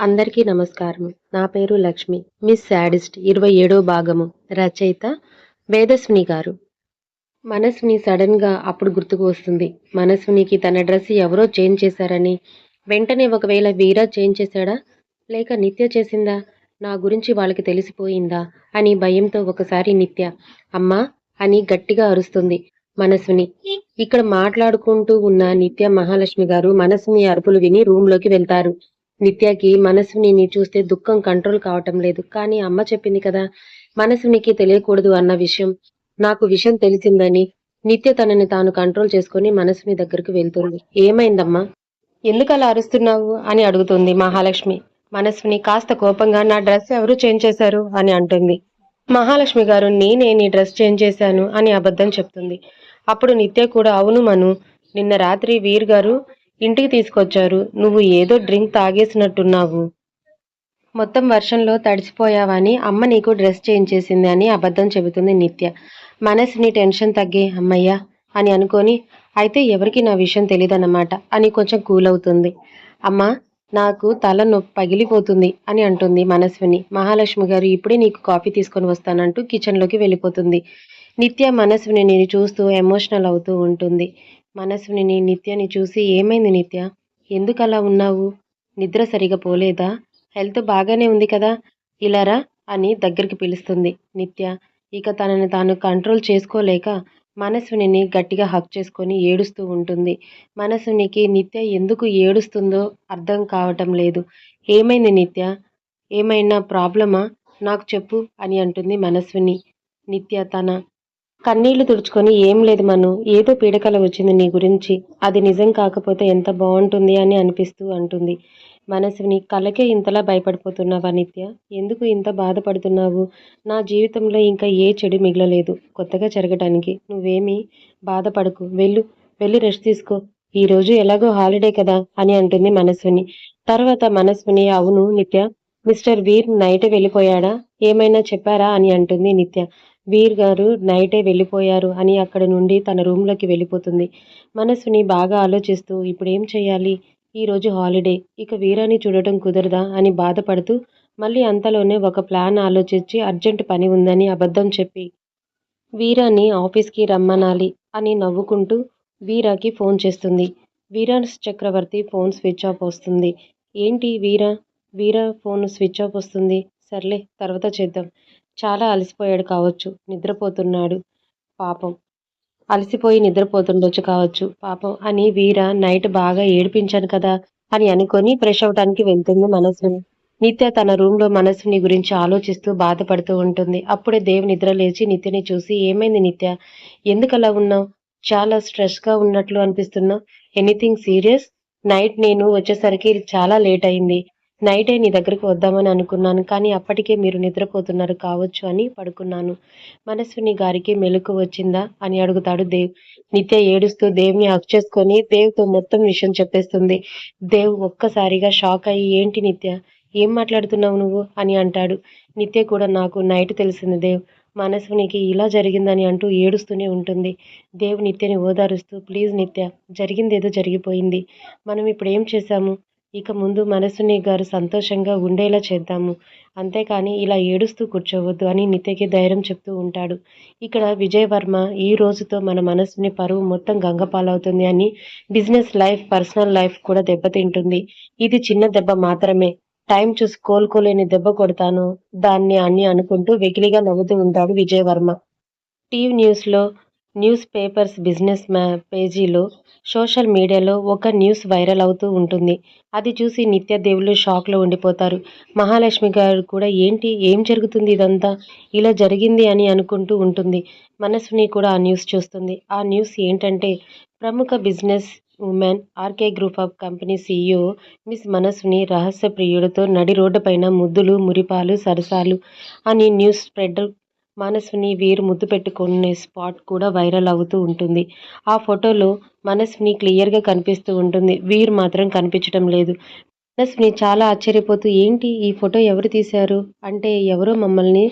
అందరికీ నమస్కారం. నా పేరు లక్ష్మి. మిస్ శాడిస్ట్ ఇరవై ఏడో భాగము. రచయిత వేదస్విని గారు. మనస్విని సడన్గా అప్పుడు గుర్తుకు వస్తుంది. మనస్వినికి తన డ్రెస్ ఎవరో చేంజ్ చేశారని. వెంటనే ఒకవేళ వీరా చేంజ్ చేశాడా? లేక నిత్య చేసిందా? నా గురించి వాళ్ళకి తెలిసిపోయిందా? అని భయంతో ఒకసారి నిత్య అమ్మా అని గట్టిగా అరుస్తుంది మనస్విని. ఇక్కడ మాట్లాడుకుంటూ ఉన్న నిత్య మహాలక్ష్మి గారు మనస్విని అరుపులు విని రూమ్లోకి వెళ్తారు. నిత్యకి మనస్విని చూస్తే దుఃఖం కంట్రోల్ కావటం లేదు. కానీ అమ్మ చెప్పింది కదా మనస్వినికి తెలియకూడదు అన్న విషయం. నాకు విషయం తెలిసిందని నిత్య తనని తాను కంట్రోల్ చేసుకుని మనసుని దగ్గరికి వెళ్తుంది. ఏమైందమ్మా? ఎందుకు అలా అరుస్తున్నావు? అని అడుగుతుంది మహాలక్ష్మి. మనస్సుని కాస్త కోపంగా నా డ్రెస్ ఎవరు చేంజ్ చేశారు? అని అంటుంది. మహాలక్ష్మి గారు నేనే నీ డ్రెస్ చేంజ్ చేశాను అని అబద్ధం చెప్తుంది. అప్పుడు నిత్య కూడా అవును మను నిన్న రాత్రి వీర్ గారు ఇంటికి తీసుకొచ్చారు. నువ్వు ఏదో డ్రింక్ తాగేసినట్టున్నావు. మొత్తం వర్షంలో తడిసిపోయావని అమ్మ నీకు డ్రెస్ చేంజ్ చేసింది అని అబద్ధం చెబుతుంది నిత్య. మనసుని టెన్షన్ తగ్గే అమ్మయ్యా అని అనుకొని అయితే ఎవరికి నా విషయం తెలియదన్నమాట అని కొంచెం కూల్ అవుతుంది అమ్మ నాకు తల నొప్పి పగిలిపోతుంది అని అంటుంది మనస్విని. మహాలక్ష్మి గారు ఇప్పుడే నీకు కాఫీ తీసుకొని వస్తానంటూ కిచెన్లోకి వెళ్ళిపోతుంది. నిత్య మనస్విని నేను చూస్తూ ఎమోషనల్ అవుతూ ఉంటుంది. మనస్విని నిత్యని చూసి ఏమైంది నిత్య? ఎందుకు అలా ఉన్నావు? నిద్ర సరిగా పోలేదా? హెల్త్ బాగానే ఉంది కదా? ఇలారా అని దగ్గరికి పిలుస్తుంది నిత్య. ఇక తనని తాను కంట్రోల్ చేసుకోలేక మనస్విని గట్టిగా హక్ చేసుకొని ఏడుస్తూ ఉంటుంది. మనస్వినికి నిత్య ఎందుకు ఏడుస్తుందో అర్థం కావటం లేదు. ఏమైంది నిత్య? ఏమైనా ప్రాబ్లమా? నాకు చెప్పు అని అంటుంది మనస్విని నిత్య తన కన్నీళ్ళు తుడుచుకొని ఏం లేదు మను ఏదో పీడకల వచ్చింది నీ గురించి. అది నిజం కాకపోతే ఎంత బాగుంటుంది అని అనిపిస్తూ అంటుంది. మనసుని కలకే ఇంతలా భయపడిపోతున్నావా నిత్య? ఎందుకు ఇంత బాధపడుతున్నావు? నా జీవితంలో ఇంకా ఏ చెడు మిగలలేదు. కొత్తగా జరగటానికి. నువ్వేమీ బాధపడకు. వెళ్ళు వెళ్ళి రెస్ట్ తీసుకో. ఈరోజు ఎలాగో హాలిడే కదా అని అంటుంది మనస్విని తర్వాత మనస్విని అవును నిత్య మిస్టర్ వీర్ నైట్ వెళ్ళిపోయాడా? ఏమైనా చెప్పారా? అని అంటుంది నిత్య. వీర్ గారు నైటే వెళ్ళిపోయారు అని అక్కడి నుండి తన రూమ్లోకి వెళ్ళిపోతుంది. మనసుని బాగా ఆలోచిస్తూ ఇప్పుడు ఏం చేయాలి ఈరోజు హాలిడే. ఇక వీరాని చూడటం కుదరదా? అని బాధపడుతూ మళ్ళీ అంతలోనే ఒక ప్లాన్ ఆలోచించి అర్జెంట్ పని ఉందని అబద్ధం చెప్పి వీరాని ఆఫీస్కి రమ్మనాలి అని నవ్వుకుంటూ వీరాకి ఫోన్ చేస్తుంది. Veera Chakravarthi phone switch off వస్తుంది. ఏంటి Veera? Veera phone switch off వస్తుంది. సర్లే తర్వాత చేద్దాం. చాలా అలసిపోయాడు కావచ్చు. నిద్రపోతున్నాడు. పాపం. అలసిపోయి నిద్రపోతుండొచ్చు కావచ్చు. పాపం. అని వీర నైట్ బాగా ఏడిపించాను కదా అని అనుకొని ఫ్రెష్ అవటానికి వెళ్తుంది మనసుని నిత్య తన రూమ్లో మనసుని గురించి ఆలోచిస్తూ బాధపడుతూ ఉంటుంది. అప్పుడే దేవ్ నిద్ర లేచి నిత్యని చూసి ఏమైంది నిత్య? ఎందుకలా ఉన్నావు? చాలా స్ట్రెస్గా ఉన్నట్లు అనిపిస్తున్నావు ఎనీథింగ్ సీరియస్? నైట్ నేను వచ్చేసరికి చాలా లేట్ అయింది. నైటే నీ దగ్గరికి వద్దామని అనుకున్నాను కానీ అప్పటికే మీరు నిద్రపోతున్నారు కావచ్చు అని పడుకున్నాను. మనస్విని గారికి మెలకు వచ్చిందా అని అడుగుతాడు దేవ్. నిత్య ఏడుస్తూ దేవ్ని హక్ చేసుకొని దేవ్తో మొత్తం విషయం చెప్పేస్తుంది. దేవ్ ఒక్కసారిగా షాక్ అయ్యి ఏంటి నిత్య? ఏం మాట్లాడుతున్నావు నువ్వు? అని అంటాడు. నిత్య కూడా నాకు నైట్ తెలిసింది దేవ్. మనస్వినికి ఇలా జరిగిందని అంటూ ఏడుస్తూనే ఉంటుంది. దేవ్ నిత్యని ఓదారుస్తూ ప్లీజ్ నిత్య జరిగిందేదో జరిగిపోయింది. మనం ఇప్పుడు ఏం చేశాము? ఇక ముందు మనసుని గారు సంతోషంగా ఉండేలా చేద్దాము. అంతేకాని ఇలా ఏడుస్తూ కూర్చోవద్దు అని నిత్యకి ధైర్యం చెప్తూ ఉంటాడు. ఇక్కడ విజయవర్మ ఈ రోజుతో మన మనసుని పరువు మొత్తం గంగపాలవుతుంది అని బిజినెస్ లైఫ్ పర్సనల్ లైఫ్ కూడా దెబ్బతింటుంది. ఇది చిన్న దెబ్బ మాత్రమే. టైం చూసి కోలుకోలేని దెబ్బ కొడతాను దాన్ని అని అనుకుంటూ వెకిలిగా నవ్వుతూ ఉంటాడు విజయవర్మ. టీవీ న్యూస్లో న్యూస్ పేపర్స్ బిజినెస్ మ్యా పేజీలో సోషల్ మీడియాలో ఒక న్యూస్ వైరల్ అవుతూ ఉంటుంది. అది చూసి నిత్యదేవులు షాక్లో ఉండిపోతారు. మహాలక్ష్మి గారు కూడా ఏంటి? ఏం జరుగుతుంది ఇదంతా? ఇలా జరిగింది అని అనుకుంటూ ఉంటుంది. మనస్విని కూడా ఆ న్యూస్ చూస్తుంది. ఆ న్యూస్ ఏంటంటే ప్రముఖ business women RK group of company CEO miss Manaswini రహస్య ప్రియుడితో నడి రోడ్డుపైన ముద్దులు మురిపాలు సరసాలు అని న్యూస్ స్ప్రెడ్ మనస్విని వీరు ముద్దు పెట్టుకునే స్పాట్ కూడా వైరల్ అవుతూ ఉంటుంది. ఆ ఫోటోలో మనస్విని క్లియర్గా కనిపిస్తూ ఉంటుంది. వీరు మాత్రం కనిపించడం లేదు. మనస్విని చాలా ఆశ్చర్యపోతూ ఏంటి ఈ ఫోటో ఎవరు తీశారు? అంటే ఎవరో మమ్మల్ని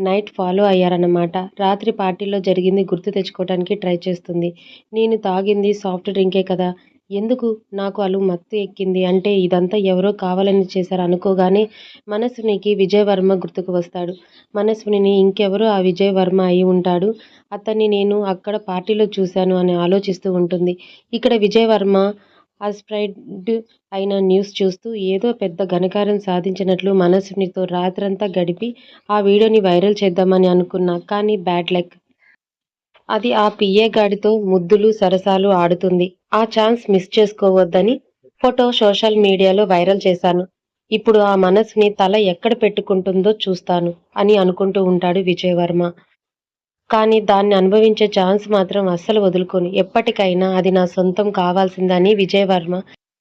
నైట్ ఫాలో అయ్యారన్నమాట. రాత్రి పార్టీలో జరిగింది గుర్తు తెచ్చుకోవడానికి ట్రై చేస్తుంది. నేను తాగింది సాఫ్ట్ డ్రింకే కదా ఎందుకు నాకు అలు మత్తు ఎక్కింది? అంటే ఇదంతా ఎవరో కావాలని చేశారు అనుకోగానే మనస్వినికి విజయవర్మ గుర్తుకు వస్తాడు. మనస్విని ఇంకెవరో ఆ విజయవర్మ అయి ఉంటాడు. అతన్ని నేను అక్కడ పార్టీలో చూశాను అని ఆలోచిస్తూ ఉంటుంది. ఇక్కడ విజయవర్మ ఆ స్ప్రెడ్ అయిన న్యూస్ చూస్తూ ఏదో పెద్ద ఘనకారం సాధించినట్లు మనసునితో రాత్రంతా గడిపి ఆ వీడియోని వైరల్ చేద్దామని అనుకున్నా కానీ బ్యాడ్ లక్. అది ఆ పిఏ గాడితో ముద్దులు సరసాలు ఆడుతుంది. ఆ ఛాన్స్ మిస్ చేసుకోవద్దని ఫోటో సోషల్ మీడియాలో వైరల్ చేశాను. ఇప్పుడు ఆ మనసుని తల ఎక్కడ పెట్టుకుంటుందో చూస్తాను అని అనుకుంటూ ఉంటాడు విజయవర్మ. కానీ దాన్ని అనుభవించే ఛాన్స్ మాత్రం అస్సలు వదులుకోను. ఎప్పటికైనా అది నా సొంతం కావాల్సిందని విజయవర్మ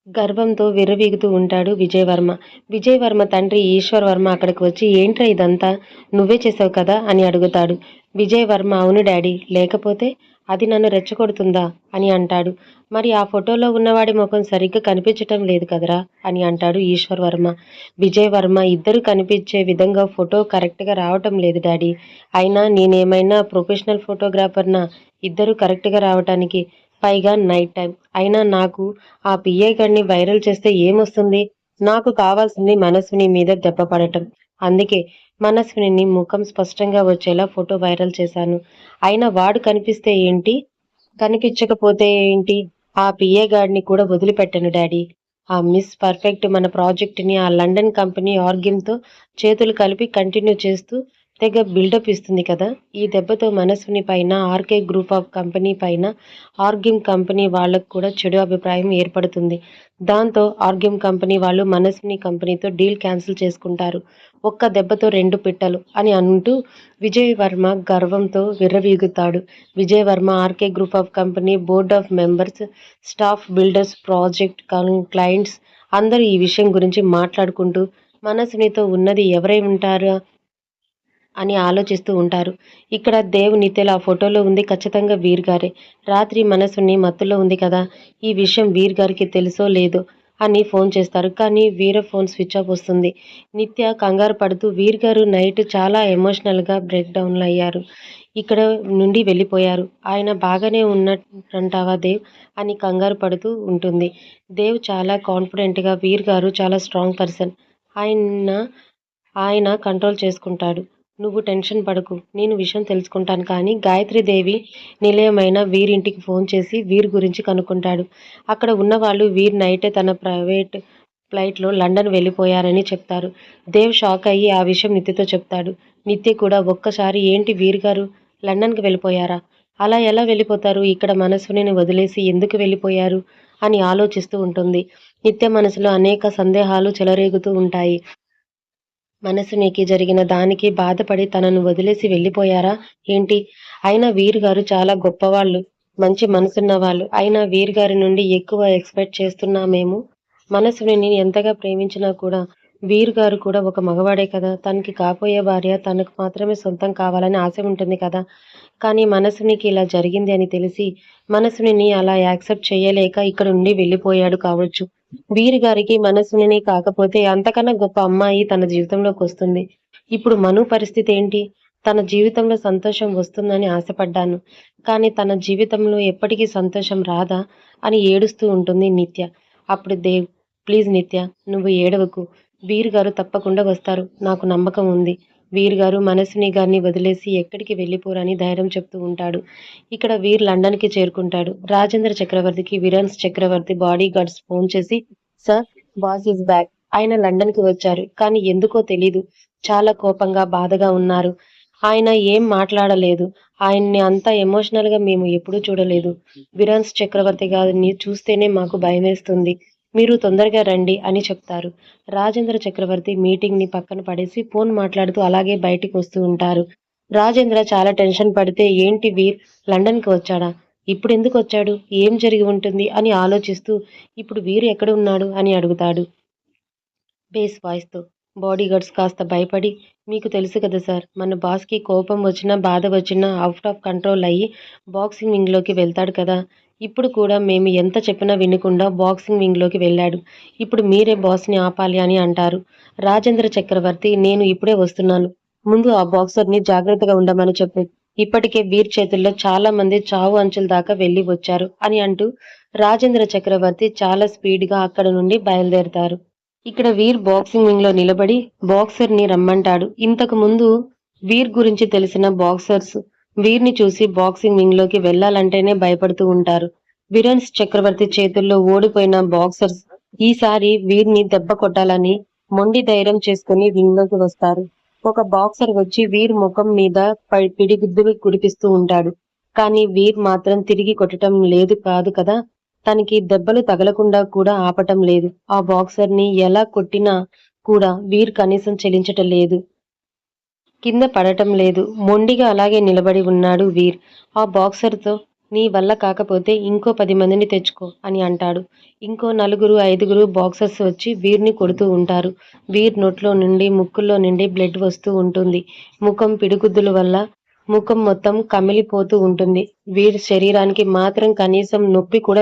గర్వంతో విర్రవీగుతూ ఉంటాడు విజయవర్మ. విజయవర్మ తండ్రి ఈశ్వర్ వర్మ అక్కడికి వచ్చి ఏంట్రా ఇదంతా? నువ్వే చేసావు కదా? అని అడుగుతాడు. విజయవర్మ అవును డాడీ. లేకపోతే అది నన్ను రెచ్చగొడుతుందా? అని అంటాడు. మరి ఆ ఫోటోలో ఉన్నవాడి ముఖం సరిగ్గా కనిపించటం లేదు కదరా? అని అంటాడు ఈశ్వర్ వర్మ. విజయ్ వర్మ ఇద్దరు కనిపించే విధంగా ఫోటో కరెక్ట్గా రావటం లేదు డాడీ. అయినా నేనేమైనా ప్రొఫెషనల్ ఫోటోగ్రాఫర్నా? ఇద్దరు కరెక్ట్గా రావటానికి పైగా నైట్ టైం అయినా నాకు ఆ పిఏ గడిని వైరల్ చేస్తే ఏమొస్తుంది? నాకు కావాల్సింది మనసుని మీద దెబ్బ పడటం. అందుకే మనస్విని ముఖం స్పష్టంగా వచ్చేలా ఫోటో వైరల్ చేశాను. అయినా వాడు కనిపిస్తే ఏంటి? కనిపించకపోతే ఏంటి? ఆ పిఏ గాడిని కూడా వదిలిపెట్టను డాడీ. ఆ మిస్ పర్ఫెక్ట్ మన ప్రాజెక్ట్ని ఆ లండన్ కంపెనీ ఆర్గ్యంతో చేతులు కలిపి కంటిన్యూ చేస్తూ తెగ బిల్డప్ ఇస్తుంది కదా? ఈ దెబ్బతో మనస్విని పైన ఆర్కే గ్రూప్ ఆఫ్ కంపెనీ పైన ఆర్గ్యం కంపెనీ వాళ్ళకు కూడా చెడు అభిప్రాయం ఏర్పడుతుంది. దాంతో ఆర్గిమ్ కంపెనీ వాళ్ళు మనస్విని కంపెనీతో డీల్ క్యాన్సిల్ చేసుకుంటారు. ఒక్క దెబ్బతో రెండు పిట్టలు అని అంటూ విజయ్ వర్మ గర్వంతో విర్రవీగుతాడు. Vijay Varma RK group of company board of members staff builders project clients అందరూ ఈ విషయం గురించి మాట్లాడుకుంటూ మనస్వినితో ఉన్నది ఎవరై ఉంటారా? అని ఆలోచిస్తూ ఉంటారు. ఇక్కడ దేవ్ నిత్యలు ఆ ఫోటోలో ఉంది. ఖచ్చితంగా వీర్ గారే. రాత్రి మనసుని మత్తులో ఉంది కదా. ఈ విషయం వీర్ గారికి తెలుసో లేదో అని ఫోన్ చేస్తారు. కానీ వీర ఫోన్ స్విచ్ ఆఫ్ వస్తుంది. నిత్య కంగారు పడుతూ వీర్ గారు నైట్ చాలా ఎమోషనల్గా బ్రేక్ డౌన్లు అయ్యారు. ఇక్కడ నుండి వెళ్ళిపోయారు. ఆయన బాగానే ఉన్నట్టంటావా దేవ్? అని కంగారు పడుతూ ఉంటుంది. దేవ్ చాలా కాన్ఫిడెంట్గా వీర్ గారు చాలా స్ట్రాంగ్ పర్సన్. ఆయన ఆయన కంట్రోల్ చేసుకుంటాడు. నువ్వు టెన్షన్ పడకు నేను విషయం తెలుసుకుంటాను. కానీ గాయత్రీదేవి నిలయమైన వీరింటికి ఫోన్ చేసి వీర్ గురించి కనుక్కుంటాడు. అక్కడ ఉన్నవాళ్ళు వీర్ నైటే తన ప్రైవేట్ ఫ్లైట్లో లండన్ వెళ్ళిపోయారని చెప్తారు. దేవ్ షాక్ అయ్యి ఆ విషయం నిత్యతో చెప్తాడు. నిత్య కూడా ఒక్కసారి ఏంటి వీర్ గారు లండన్కి వెళ్ళిపోయారా? అలా ఎలా వెళ్ళిపోతారు? ఇక్కడ మనసుని వదిలేసి ఎందుకు వెళ్ళిపోయారు? అని ఆలోచిస్తూ ఉంటుంది. నిత్య మనసులో అనేక సందేహాలు చెలరేగుతూ ఉంటాయి. మనసునికి జరిగిన దానికి బాధపడి తనను వదిలేసి వెళ్ళిపోయారా? ఏంటి? అయినా వీరు గారు చాలా గొప్పవాళ్ళు మంచి మనసున్న వాళ్ళు అయినా వీరు గారి నుండి ఎక్కువ ఎక్స్పెక్ట్ చేస్తున్నామేమో? మనసుని ఎంతగా ప్రేమించినా కూడా వీరు గారు కూడా ఒక మగవాడే కదా. తనకి కాపోయే భార్య తనకు మాత్రమే సొంతం కావాలని ఆశ ఉంటుంది కదా. కానీ మనసునికి ఇలా జరిగింది అని తెలిసి మనసుని అలా యాక్సెప్ట్ చేయలేక ఇక్కడ ఉండి వెళ్ళిపోయాడు కావచ్చు. వీరి గారికి మనసుని కాకపోతే అంతకన్నా గొప్ప అమ్మాయి తన జీవితంలోకి వస్తుంది. ఇప్పుడు మను పరిస్థితి ఏంటి? తన జీవితంలో సంతోషం వస్తుందని ఆశపడ్డాను. కానీ తన జీవితంలో ఎప్పటికీ సంతోషం రాదా అని ఏడుస్తూ ఉంటుంది నిత్య. అప్పుడు దేవ్ ప్లీజ్ నిత్య నువ్వు ఏడవకు. వీరు గారు తప్పకుండా వస్తారు. నాకు నమ్మకం ఉంది. వీర్ గారు మనసుని గారిని వదిలేసి ఎక్కడికి వెళ్ళిపోరని ధైర్యం చెప్తూ ఉంటాడు. ఇక్కడ వీర్ లండన్కి చేరుకుంటాడు. రాజేంద్ర చక్రవర్తికి విరాన్స్ చక్రవర్తి బాడీ గార్డ్స్ ఫోన్ చేసి సార్ బాస్ ఇస్ బ్యాక్. ఆయన లండన్కి వచ్చారు. కానీ ఎందుకో తెలీదు. చాలా కోపంగా బాధగా ఉన్నారు. ఆయన ఏం మాట్లాడలేదు. ఆయన్ని అంత ఎమోషనల్గా మేము ఎప్పుడూ చూడలేదు. విరాన్స్ చక్రవర్తి గారిని చూస్తేనే మాకు భయమేస్తుంది. మీరు తొందరగా రండి అని చెప్తారు. రాజేంద్ర చక్రవర్తి మీటింగ్ని పక్కన పడేసి ఫోన్ మాట్లాడుతూ అలాగే బయటికి వస్తూ ఉంటారు. రాజేంద్ర చాలా టెన్షన్ పడితే ఏంటి వీర్ లండన్కి వచ్చాడా? ఇప్పుడు ఎందుకు వచ్చాడు? ఏం జరిగి ఉంటుంది? అని ఆలోచిస్తూ ఇప్పుడు వీరు ఎక్కడ ఉన్నాడు? అని అడుగుతాడు. బేస్ వాయిస్తో బాడీ గార్డ్స్ కాస్త భయపడి మీకు తెలుసు కదా సార్ మన బాస్కి కోపం వచ్చినా బాధ వచ్చినా అవుట్ ఆఫ్ కంట్రోల్ అయ్యి బాక్సింగ్ వింగ్లోకి వెళ్తాడు కదా. ఇప్పుడు కూడా మేము ఎంత చెప్పినా వినకుండా బాక్సింగ్ వింగ్లోకి వెళ్ళాడు. ఇప్పుడు మీరే బాస్ని ఆపాలి అని అంటారు. రాజేంద్ర చక్రవర్తి నేను ఇప్పుడే వస్తున్నాను. ముందు ఆ బాక్సర్ని జాగ్రత్తగా ఉండమని చెప్పు. ఇప్పటికే వీర్ చేతుల్లో చాలా మంది చావు అంచుల దాకా వెళ్ళి వచ్చారు అని అంటూ రాజేంద్ర చక్రవర్తి చాలా స్పీడ్గా అక్కడ నుండి బయలుదేరతారు. ఇక్కడ వీర్ బాక్సింగ్ వింగ్లో నిలబడి బాక్సర్ని రమ్మంటాడు. ఇంతకు ముందు వీర్ గురించి తెలిసిన బాక్సర్స్ వీర్ని చూసి బాక్సింగ్ వింగ్లోకి వెళ్ళాలంటేనే భయపడుతూ ఉంటారు. విరన్స్ చక్రవర్తి చేతుల్లో ఓడిపోయిన బాక్సర్స్ ఈసారి వీర్ని దెబ్బ కొట్టాలని మొండి ధైర్యం చేసుకుని వింగ్లోకి వస్తారు. ఒక బాక్సర్ వచ్చి వీర్ ముఖం మీద పై- పిడిగుద్దులు కురిపిస్తూ ఉంటాడు. కానీ వీర్ మాత్రం తిరిగి కొట్టడం లేదు కాదు కదా? తనకి దెబ్బలు తగలకుండా కూడా ఆపటం లేదు. ఆ బాక్సర్ని ఎలా కొట్టినా కూడా వీర్ కనీసం చెలించటం లేదు. కింద పడటం లేదు. మొండిగా అలాగే నిలబడి ఉన్నాడు వీర్. ఆ బాక్సర్తో నీ వల్ల కాకపోతే ఇంకో పది మందిని తెచ్చుకో అని అంటాడు. ఇంకో నలుగురు ఐదుగురు బాక్సర్స్ వచ్చి వీర్ని కొడుతూ ఉంటారు. వీర్ నోట్లో నుండి ముక్కుల్లో నుండి బ్లడ్ వస్తూ ఉంటుంది. ముఖం పిడిగుద్దుల వల్ల ముఖం మొత్తం కమిలిపోతూ ఉంటుంది. వీర్ శరీరానికి మాత్రం కనీసం నొప్పి కూడా